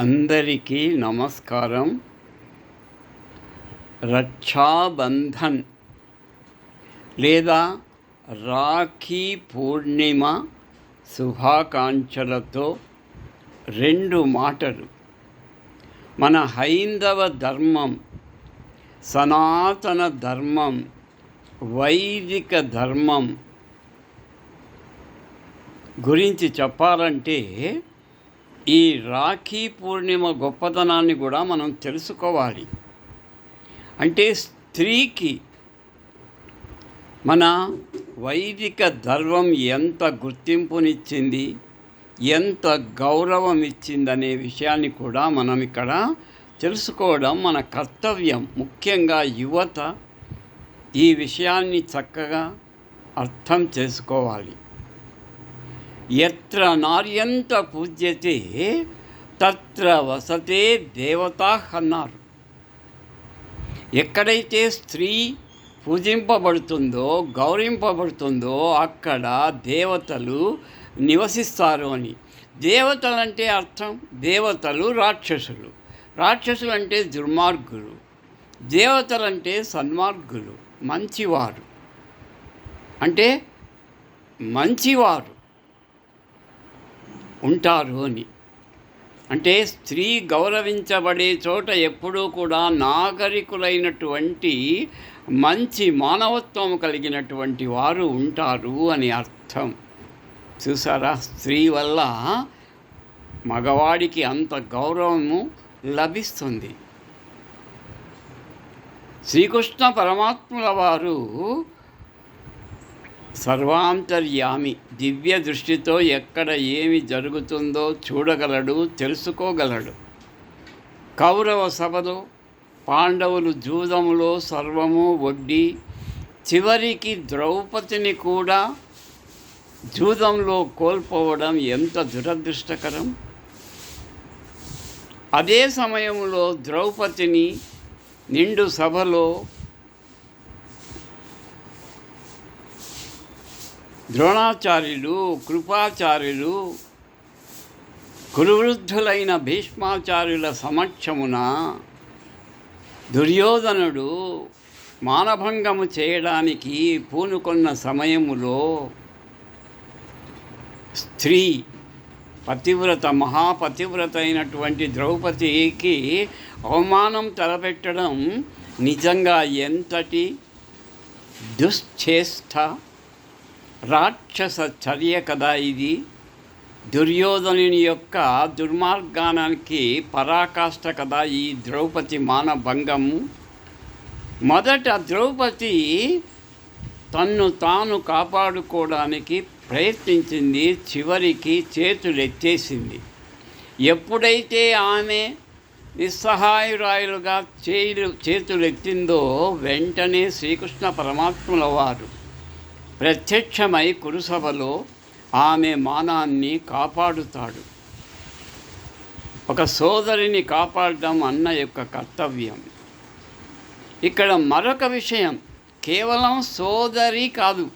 అందరికీ నమస్కారం. రక్షాబంధన్ లేదా రాఖీ పూర్ణిమ శుభాకాంక్షలతో రెండు మాటలు. మన హైందవ ధర్మం సనాతన ధర్మం వైదిక ధర్మం గురించి చెప్పాలంటే ఈ రాఖీ పూర్ణిమ గొప్పతనాన్ని కూడా మనం తెలుసుకోవాలి. అంటే స్త్రీకి మన వైదిక ధర్మం ఎంత గుర్తింపునిచ్చింది ఎంత గౌరవం ఇచ్చిందనే విషయాన్ని కూడా మనం ఇక్కడ తెలుసుకోవడం మన కర్తవ్యం. ముఖ్యంగా యువత ఈ విషయాన్ని చక్కగా అర్థం చేసుకోవాలి. ఎత్ర నార్యంత పూజ్యతే తత్ర వసతే దేవత అన్నారు ఎక్కడైతే స్త్రీ పూజింపబడుతుందో గౌరవింపబడుతుందో అక్కడ దేవతలు నివసిస్తారు అని. దేవతలు అంటే అర్థం దేవతలు రాక్షసులు. రాక్షసులు అంటే దుర్మార్గులు. దేవతలు అంటే సన్మార్గులు మంచివారు. అంటే మంచివారు. ఉంటారు అని. అంటే స్త్రీ గౌరవించబడే చోట ఎప్పుడూ కూడా నాగరికులైనటువంటి మంచి మానవత్వం కలిగినటువంటి వారు ఉంటారు అని అర్థం. చూసారా? స్త్రీ వల్ల మగవాడికి అంత గౌరవము లభిస్తుంది. శ్రీకృష్ణ పరమాత్ముల వారు సర్వాంతర్యామి దివ్య దృష్టితో ఎక్కడ ఏమి జరుగుతుందో చూడగలడు తెలుసుకోగలడు. కౌరవ సభలో పాండవులు జూదములో సర్వము వడ్డి చివరికి ద్రౌపదిని కూడా జూదంలో కోల్పోవడం ఎంత దురదృష్టకరం? అదే సమయంలో ద్రౌపదిని నిండు సభలో ద్రోణాచార్యులు కృపాచార్యులు కురువృద్ధులైన భీష్మాచార్యుల సమక్షమున దుర్యోధనుడు మానభంగము చేయడానికి పూనుకొన్న సమయములో స్త్రీ పతివ్రత మహాపతివ్రత అయినటువంటి ద్రౌపదికి అవమానం తలపెట్టడం నిజంగా ఎంతటి దుశ్చేష్ట? రాక్షస చర్య కదా ఇది? దుర్యోధనుని యొక్క దుర్మార్గానానికి పరాకాష్ట కదా ఈ ద్రౌపది మానభంగము మొదట ద్రౌపది తన్ను తాను కాపాడుకోవడానికి ప్రయత్నించింది చివరికి చేతులెత్తేసింది. ఎప్పుడైతే ఆమె నిస్సహాయురాయులుగా చేతులు చేతులెత్తిందో వెంటనే శ్రీకృష్ణ పరమాత్ముల వారు ప్రత్యక్షమై కురుసభలో ఆమె మానాన్ని కాపాడుతాడు. ఒక సోదరిని కాపాడడం అన్న యొక్క కర్తవ్యం. ఇక్కడ మరొక విషయం కేవలం సోదరి కాదు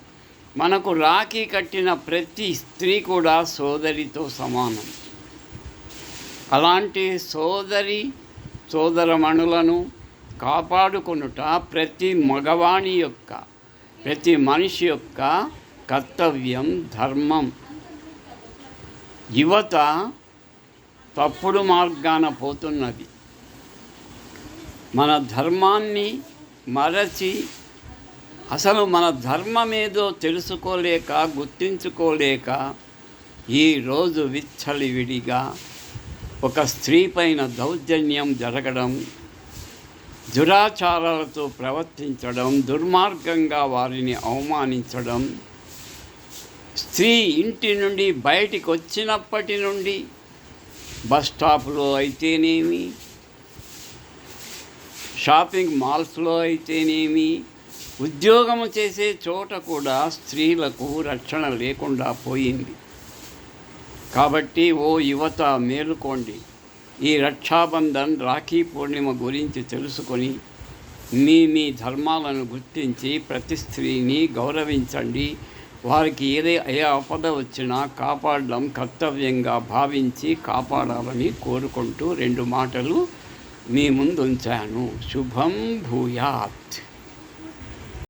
మనకు రాఖీ కట్టిన ప్రతి స్త్రీ కూడా సోదరితో సమానం. అలాంటి సోదరి సోదరమణులను కాపాడుకొనుట ప్రతి మగవాణి యొక్క ప్రతి మనిషి యొక్క కర్తవ్యం ధర్మం. యువత తప్పుడు మార్గాన పోతున్నది. మన ధర్మాన్ని మరచి అసలు మన ధర్మం ఏదో తెలుసుకోలేక గుర్తించుకోలేక ఈరోజు విచ్చలివిడిగా ఒక స్త్రీ పైన దౌర్జన్యం జరగడం దురాచారాలతో ప్రవర్తించడం దుర్మార్గంగా వారిని అవమానించడం స్త్రీ ఇంటి నుండి బయటికి వచ్చినప్పటి నుండి బస్ స్టాప్లో అయితేనేమి? షాపింగ్ మాల్స్లో అయితేనేమి? ఉద్యోగం చేసే చోట కూడా స్త్రీలకు రక్షణ లేకుండా పోయింది. కాబట్టి ఓ యువత మేలుకోండి. ఈ రక్షాబంధన్ రాఖీ పూర్ణిమ గురించి తెలుసుకొని మీ మీ ధర్మాలను గుర్తించి ప్రతి స్త్రీని గౌరవించండి. వారికి ఏదే ఏ ఆపద వచ్చినా కాపాడడం కర్తవ్యంగా భావించి కాపాడాలని కోరుకుంటూ రెండు మాటలు మీ ముందు ఉంచాను. శుభం భూయాత్.